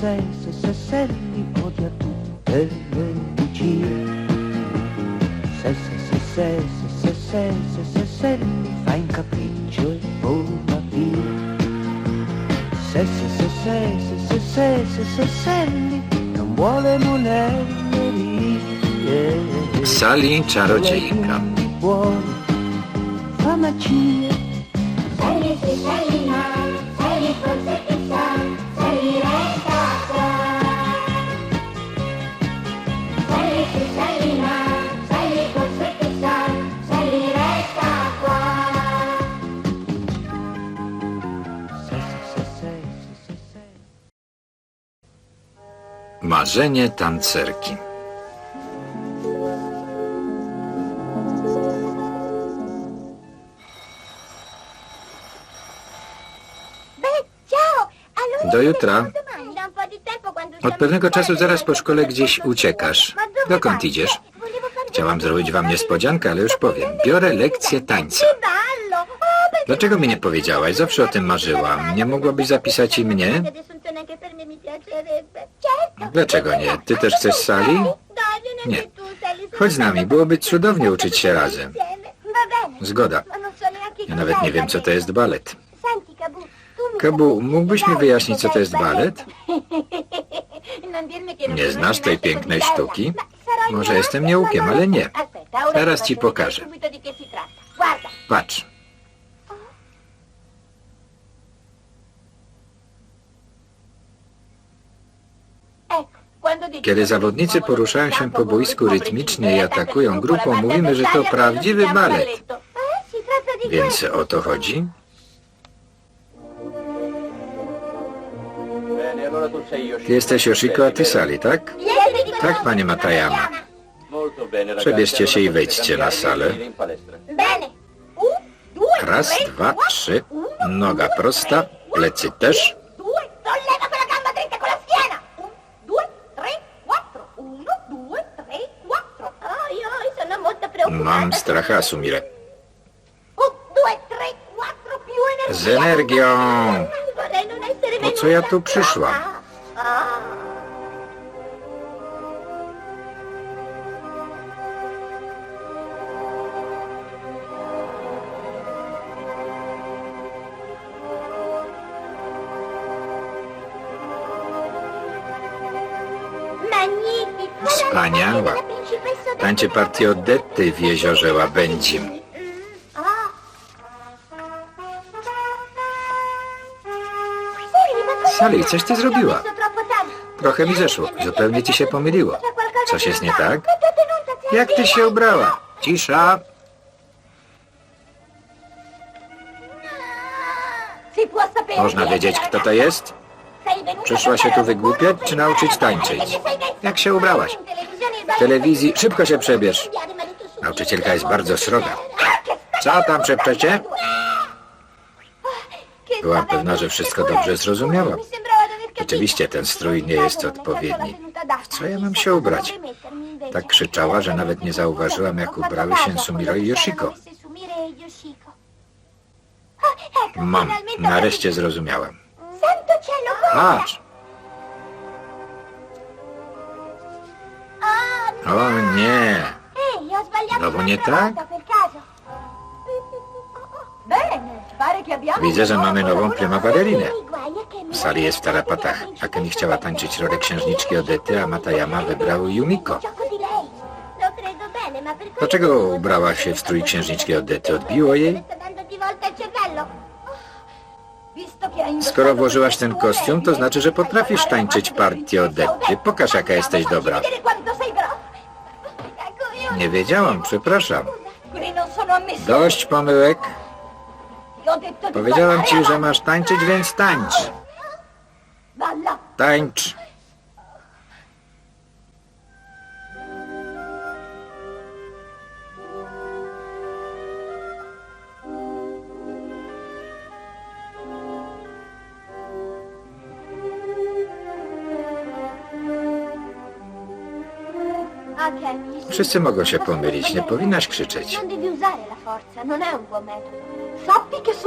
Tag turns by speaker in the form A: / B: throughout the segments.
A: se, se, se, se, li odia tutte le bugie. Se, se, se, se, se, se, se, se, se, se, li fa in capriccio e vola via. Se, se, se, se, se, se, se, se, se, se, li non vuole monellerie.
B: Sali czarodziejka.
A: Di buoni, fa
B: Marzenie tancerki. Do jutra. Od pewnego czasu zaraz po szkole gdzieś uciekasz. Dokąd idziesz? Chciałam zrobić wam niespodziankę, ale już powiem. Biorę lekcję tańca. Dlaczego mi nie powiedziałaś? Zawsze o tym marzyłam. Nie mogłabyś zapisać i mnie? Dlaczego nie? Ty też chcesz sali? Nie. Chodź z nami, byłoby cudownie uczyć się razem. Zgoda. Ja nawet nie wiem, co to jest balet. Kabu, mógłbyś mi wyjaśnić, co to jest balet? Nie znasz tej pięknej sztuki? Może jestem nieukiem, ale nie. Teraz ci pokażę. Patrz. Kiedy zawodnicy poruszają się po boisku rytmicznie i atakują grupą, mówimy, że to prawdziwy balet. Więc o to chodzi? Ty jesteś Yoshiko Atysali, tak? Tak, panie Matayama. Przebierzcie się i wejdźcie na salę. Raz, dwa, trzy. Noga prosta, plecy też. Mam stracha, Sumire. Z energią! Po co ja tu przyszłam? Wspaniała. Tańczy partię Odetty w jeziorze Łabędzim.
C: Sally,
B: coś ty zrobiła. Trochę mi zeszło. Zupełnie ci się pomyliło. Coś jest nie tak? Jak ty się ubrała? Cisza. Można wiedzieć, kto to jest? Przyszła się tu wygłupiać, czy nauczyć tańczyć? Jak się ubrałaś? W telewizji szybko się przebierz. Nauczycielka jest bardzo sroga. Co tam szepczecie? Byłam pewna, że wszystko dobrze zrozumiałam. Rzeczywiście ten strój nie jest odpowiedni. W co ja mam się ubrać? Tak krzyczała, że nawet nie zauważyłam, jak ubrały się Sumiro i Yoshiko. Mam, nareszcie zrozumiałem. Patrz! O nie. No bo nie tak? Widzę, że mamy nową prima balerinę. Sari jest w tarapatach. Akemi chciała tańczyć rolę księżniczki Odety, a Matayama wybrał Yumiko. Dlaczego ubrała się w strój księżniczki Odety? Odbiło jej? Skoro włożyłaś ten kostium, to znaczy, że potrafisz tańczyć partię odety. Pokaż, jaka jesteś dobra. Nie wiedziałam, przepraszam. Dość pomyłek. Powiedziałam ci, że masz tańczyć, więc tańcz. Tańcz. Wszyscy mogą się pomylić, nie powinnaś krzyczeć.
C: Sono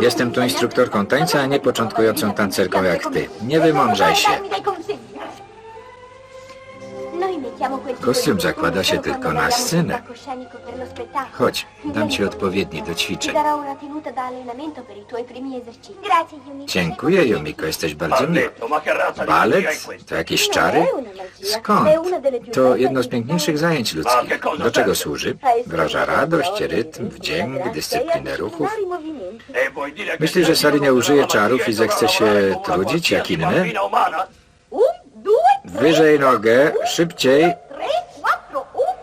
B: Jestem tu instruktorką tańca, a nie początkującą tancerką jak ty. Nie wymądrzaj się. Kostium zakłada się tylko na scenę. Chodź, dam ci odpowiedni do ćwiczeń. Dziękuję, Yumiko, jesteś bardzo
D: di
B: Balet? To jakieś czary? Skąd? To jedno z piękniejszych zajęć ludzkich. Do czego służy? Wyraża radość, rytm, wdzięk, dyscyplinę ruchów. Myślisz, że Sari nie użyje czarów i zechce się trudzić jak inne? Wyżej nogę, szybciej.
C: tre, quattro, un,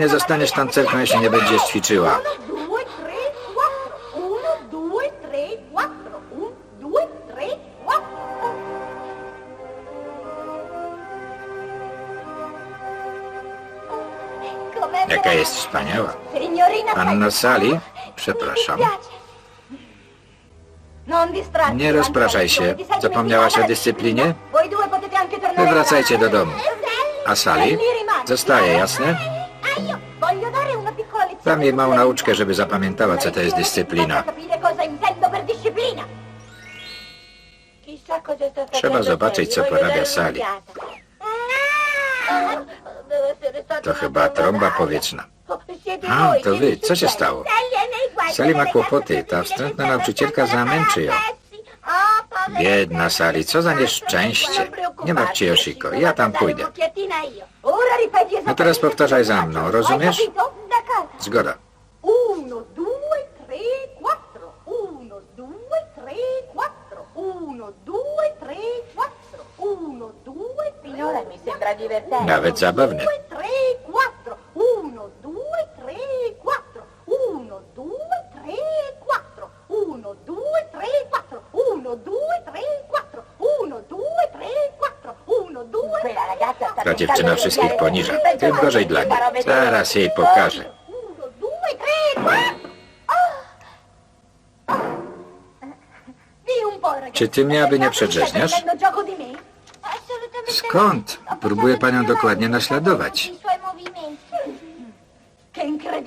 B: nie zostaniesz tancerką, jeśli nie będziesz ćwiczyła. Jaka jest wspaniała.
C: Sally.
B: Sali, przepraszam. Nie rozpraszaj się. Zapomniałaś o dyscyplinie?
C: della disciplina? Voi due potete anche tornare
B: Wy wracajcie
C: là.
B: do domu. A Sali? Zostaje, jasne? Dam jej małą nauczkę, żeby zapamiętała, co to jest dyscyplina. Trzeba zobaczyć, co porabia Sali. To chyba trąba powietrzna. A, to wy. Co się stało? Sali ma kłopoty. Ta wstrętna nauczycielka zamęczy ją. Biedna
C: Sally.
B: Sali, co za nieszczęście. Nie martw się, Yoshiko, ja tam pójdę. No teraz powtarzaj za mną, rozumiesz? Zgoda.
C: Uno, due,
B: dziewczyna wszystkich poniża. Tym gorzej dla niej. Zaraz jej pokażę. Czy ty mnie aby nie przedrzeźniasz? Skąd? Próbuję panią dokładnie naśladować.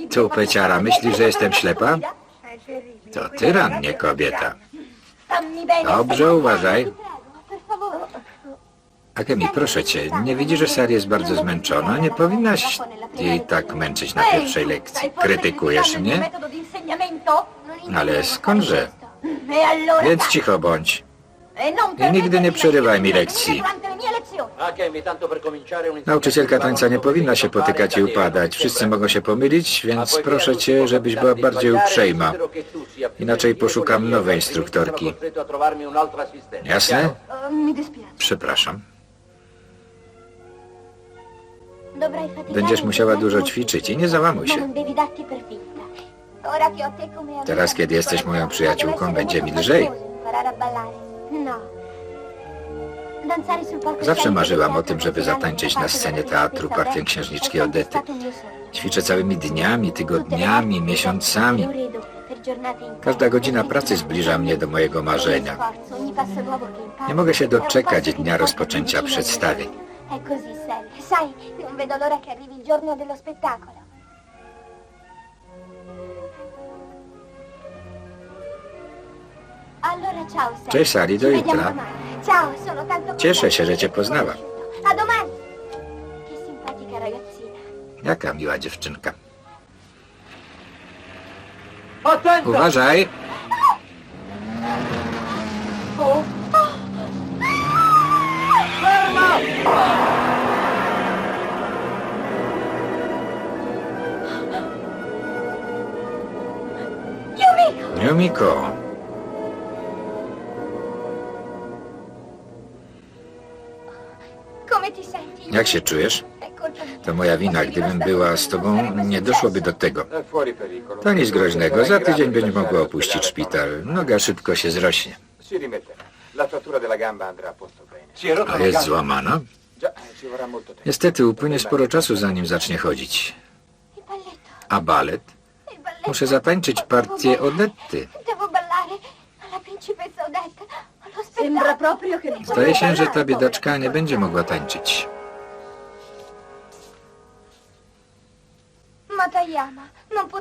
B: Co, Peciara, myślisz, że jestem ślepa? To tyran, nie kobieta. Dobrze, uważaj. Akemi, proszę cię, nie widzisz, że Sari jest bardzo zmęczona? Nie powinnaś jej tak męczyć na pierwszej lekcji. Krytykujesz mnie? Ale skądże? Więc cicho bądź.
C: I
B: nigdy nie przerywaj mi lekcji.
D: Un
B: Nauczycielka tańca nie powinna się potykać i upadać. Wszyscy mogą się pomylić, więc proszę cię, żebyś była bardziej uprzejma. Inaczej poszukam nowej instruktorki. Jasne?
C: Dispiace.
B: Przepraszam. Będziesz musiała dużo ćwiczyć i nie załamuj się. Teraz, kiedy jesteś moją przyjaciółką, będzie mi lżej.
C: No.
B: Zawsze marzyłam o tym, żeby zatańczyć na scenie teatru partię
C: è
B: księżniczki Odety. Ćwiczę całymi dniami, tygodniami, miesiącami. Każda godzina pracy zbliża mnie do mojego marzenia. Nie mogę się doczekać dnia rozpoczęcia przedstawień.
C: Non vedo l'ora che arrivi il giorno dello spettacolo. Allora ciao, Sally.
B: Cześć, Sally, do
C: Ci vediamo
B: jutra.
C: domani. Ciao, sono tanto
B: Cieszę się, że cię poznałam.
C: conosciuto. A domani. Che simpatica ragazzina.
B: Jaka miła dziewczynka.
D: Attento!
B: Uważaj!
C: Oh. Senti?
B: jak się czujesz? To moja wina. Gdybym była z tobą, nie doszłoby do tego. To nic groźnego. Za tydzień będzie mogła opuścić szpital. Noga szybko się zrośnie.
E: A
B: jest złamana? Niestety upłynie sporo czasu, zanim zacznie chodzić. A balet? Muszę zatańczyć partię Odetty. Zdaje się, że ta biedaczka nie będzie mogła tańczyć.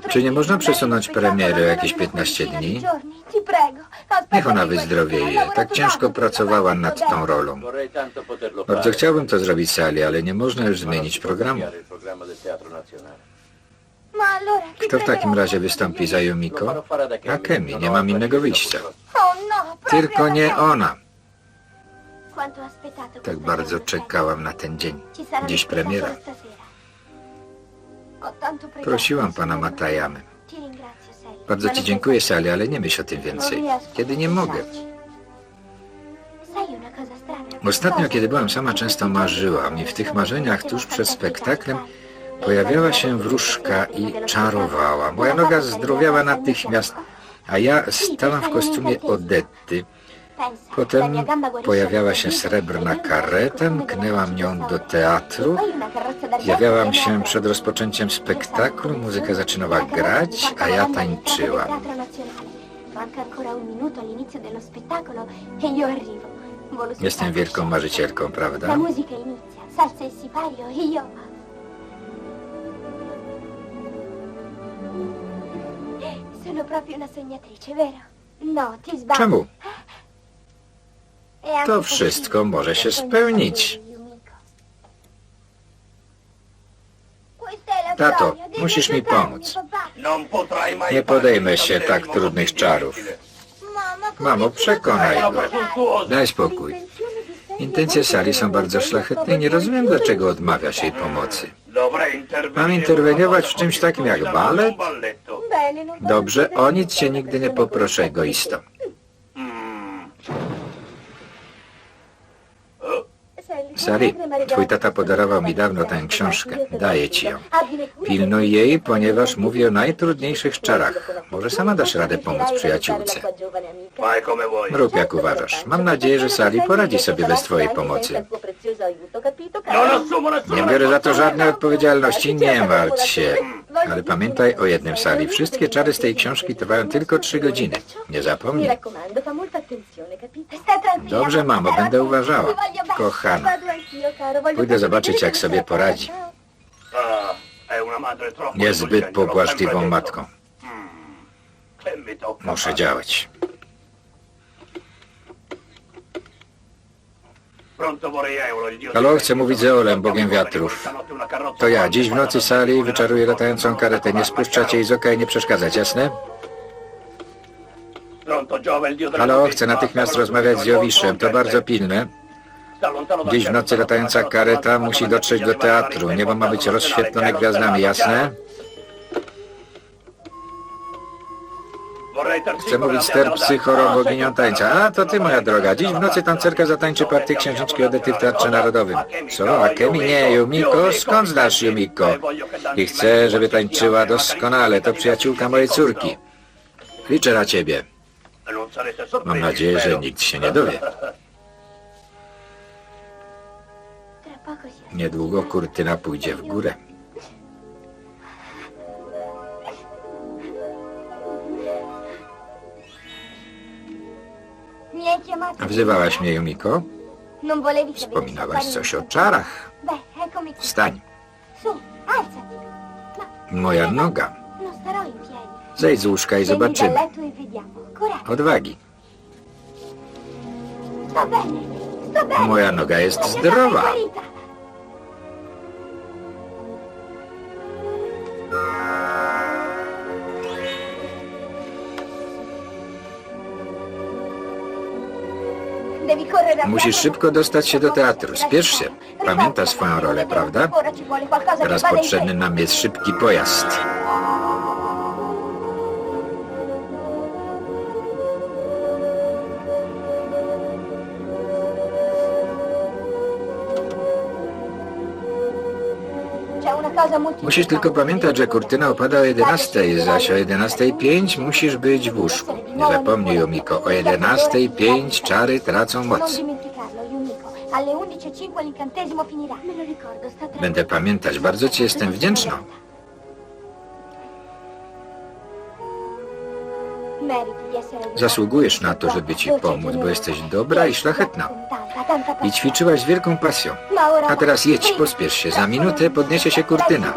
B: Czy nie można przesunąć premiery o jakieś
C: di una
B: 15
C: quindicina
B: dni?
C: Aspetta
B: Niech ona wyzdrowieje. Tak ciężko pracowała nad tą rolą. Bardzo chciałbym to zrobić Sally, ale nie można już zmienić programu. Kto w takim razie wystąpi za Yumiko?
D: fare da
B: A
D: Kemi.
B: Kemi,
D: Non
B: nie mam innego wyjścia.
C: No,
B: Tylko nie ona. Tak bardzo czekałam na ten dzień. Dziś premiera. Prosiłam pana. Matayamy. Bardzo ci dziękuję, Sally, ale nie myśl o tym więcej. Kiedy nie mogę. Ostatnio, kiedy byłam sama, często marzyłam i w tych marzeniach tuż przed spektaklem pojawiała się wróżka i czarowała. Moja noga zdrowiała natychmiast, a ja stałam w kostiumie Odetty. Potem pojawiała się srebrna kareta, mknęłam nią do teatru. Zjawiałam się przed rozpoczęciem spektaklu, muzyka zaczynała grać, a ja tańczyłam. Jestem wielką marzycielką, prawda?
C: Sono proprio una sognatrice, vero? No, ti sbagli.
B: Czemu?
C: E
B: To wszystko może się spełnić. Tato, musisz mi pomóc. Nie podejmę się tak trudnych czarów. Mamo, przekonaj go. Daj spokój. Intencje Sali są bardzo szlachetne i nie rozumiem, dlaczego odmawiasz jej pomocy. Mam interweniować w czymś takim jak balet? Dobrze, o nic cię nigdy nie poproszę, egoisto. Sari, twój tata podarował mi dawno tę książkę. Daję ci ją. Pilnuj jej, ponieważ mówi o najtrudniejszych czarach. Może sama dasz radę pomóc przyjaciółce. Rób jak uważasz. Mam nadzieję, że Sali poradzi sobie bez twojej pomocy. Nie biorę za to żadnej odpowiedzialności, nie martw się. Ale pamiętaj o jednym, Sali. Wszystkie czary z tej książki trwają tylko trzy godziny. Nie zapomnij. Dobrze, mamo, będę uważała. Kochana. Pójdę zobaczyć, jak sobie poradzi. Niezbyt pobłażliwą matką. Muszę działać. Halo, chcę mówić z Eolem, bogiem wiatrów. To ja. Dziś w nocy Sali wyczaruję latającą karetę. Nie spuszczacie jej z oka i nie przeszkadzać, jasne? Halo, chcę natychmiast rozmawiać z Jowiszem. To bardzo pilne. Dziś w nocy latająca kareta musi dotrzeć do teatru. Niebo ma być rozświetlone gwiazdami, jasne? Chcę mówić z terpsy chorą boginią tańca. A, to ty, moja droga. Dziś w nocy tancerka zatańczy partię księżniczki Odety w Teatrze Narodowym. Co, Akemi? Nie, Yumiko? Skąd znasz Yumiko? I chcę, żeby tańczyła doskonale. To przyjaciółka mojej córki. Liczę na ciebie. Mam nadzieję, że nikt się nie dowie. Niedługo kurtyna pójdzie w górę. Wzywałaś mnie,
C: sapere
B: Wspominałaś coś o czarach. Wstań. Moja noga. Zejdź z łóżka i zobaczymy. Odwagi. Moja noga jest zdrowa. Musisz szybko dostać się do teatru. Spiesz się. Pamiętasz swoją rolę, prawda? Teraz potrzebny nam jest szybki pojazd. Musisz tylko pamiętać, że kurtyna opada o 11, zaś o 11.05 musisz być w łóżku. Nie zapomnij, Yumiko, o 11.05 czary tracą moc.
C: dimenticarlo, Yumiko. Alle 11.05 l'incantesimo finirà. Me lo ricordo, sta tranquilla.
B: Będę pamiętać, bardzo ci jestem wdzięczna. Zasługujesz na to, żeby ci pomóc, bo jesteś dobra i szlachetna. I ćwiczyłaś z wielką pasją. A teraz jedź, pospiesz się. Za minutę podniesie się kurtyna.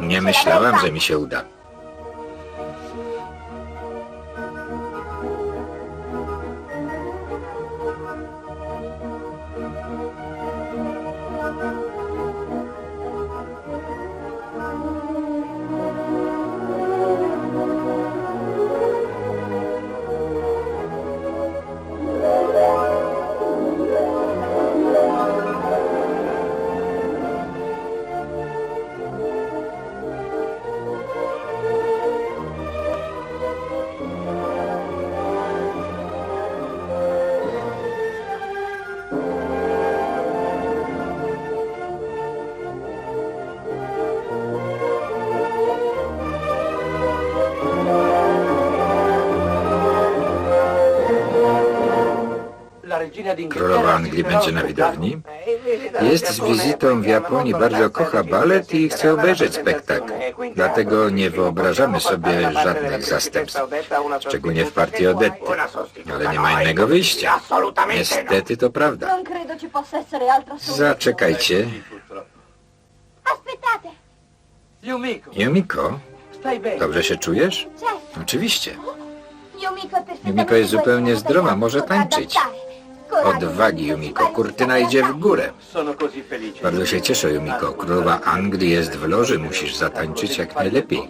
B: Nie myślałam, że mi się uda. Królowa Anglii będzie na widowni. Jest z wizytą w Japonii, bardzo kocha balet i chce obejrzeć spektakl. Dlatego nie wyobrażamy sobie żadnych zastępstw. Szczególnie w partii Odetty. Ale nie ma innego wyjścia. Niestety to prawda. Zaczekajcie. Yumiko, dobrze się czujesz? Oczywiście.
C: Yumiko
B: jest zupełnie zdrowa, może tańczyć. Odwagi,
C: ci
B: Kurtyna idzie w górę. Bardzo się cieszę, Yumiko. Królowa Anglii jest w loży. Musisz zatańczyć jak najlepiej.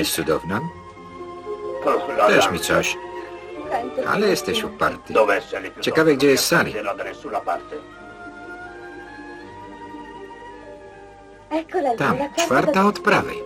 B: Jest cudowna? Też mi coś. Ale jesteś uparty. Ciekawe, gdzie jest Sally. Tam, czwarta od prawej.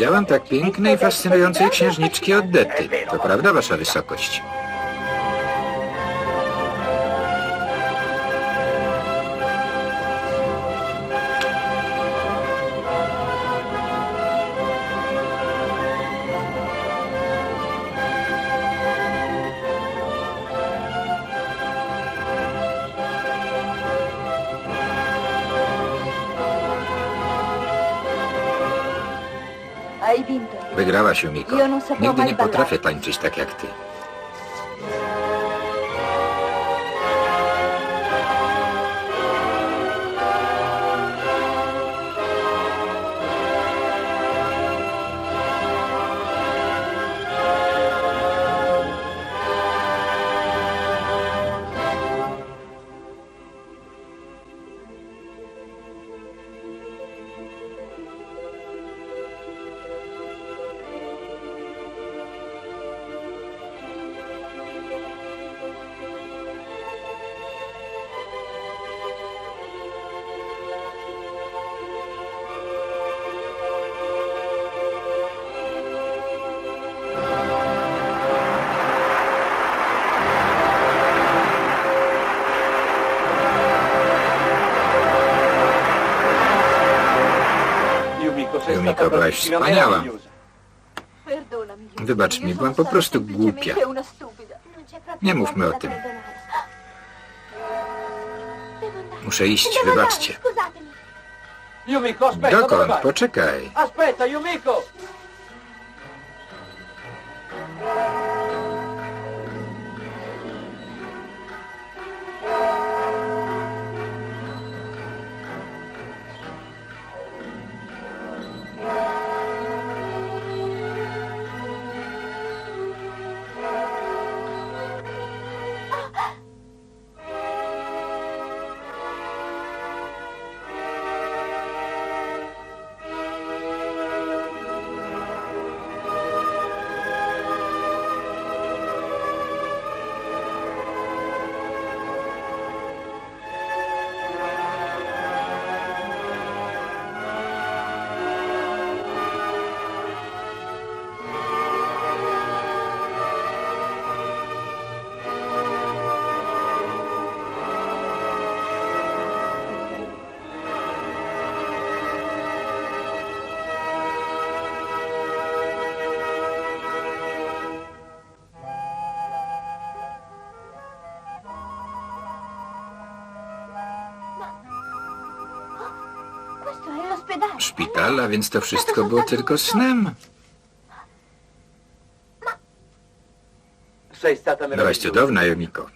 B: Widziałam tak pięknej, fascynującej księżniczki Odety. To prawda, wasza wysokość?
C: Io non saprò
B: Nigdy nie potrafię tańczyć tak jak ty.
D: To
B: byłaś wspaniała. Wybacz mi, byłam po prostu głupia. Nie mówmy o tym. Muszę iść, wybaczcie.
F: Dokąd? Poczekaj. szpital, a więc to wszystko było tylko snem. Byłaś cudowna,
B: Jomiko.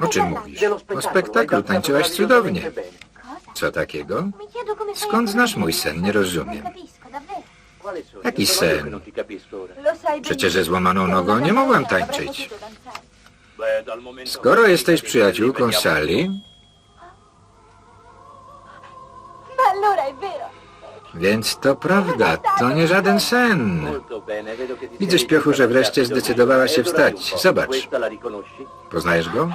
F: O czym mówisz? O spektaklu tańczyłaś cudownie. Co takiego? Skąd znasz mój sen? Nie rozumiem. Jaki sen? Przecież ze złamaną nogą nie mogłam tańczyć. Skoro jesteś przyjaciółką Sally, Więc to prawda, to nie żaden sen. Widzę, śpiochu, że wreszcie zdecydowała się wstać. Zobacz. Poznajesz go?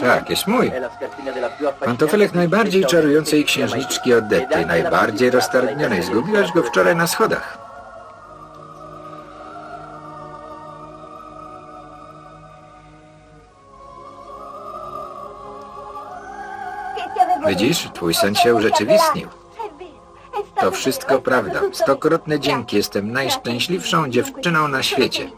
F: Tak, jest mój. Pantofelek najbardziej czarującej księżniczki
D: Odety,
F: najbardziej roztargnionej. Zgubiłaś go wczoraj na schodach. Widzisz, twój sen się urzeczywistnił. To wszystko prawda. Stokrotne dzięki. Jestem najszczęśliwszą dziewczyną na świecie.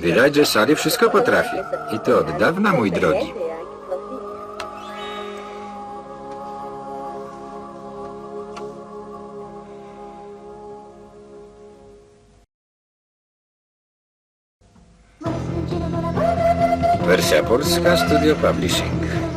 F: Widać, że Sari wszystko potrafi. I to od dawna, mój drogi. Polska Studio Publishing.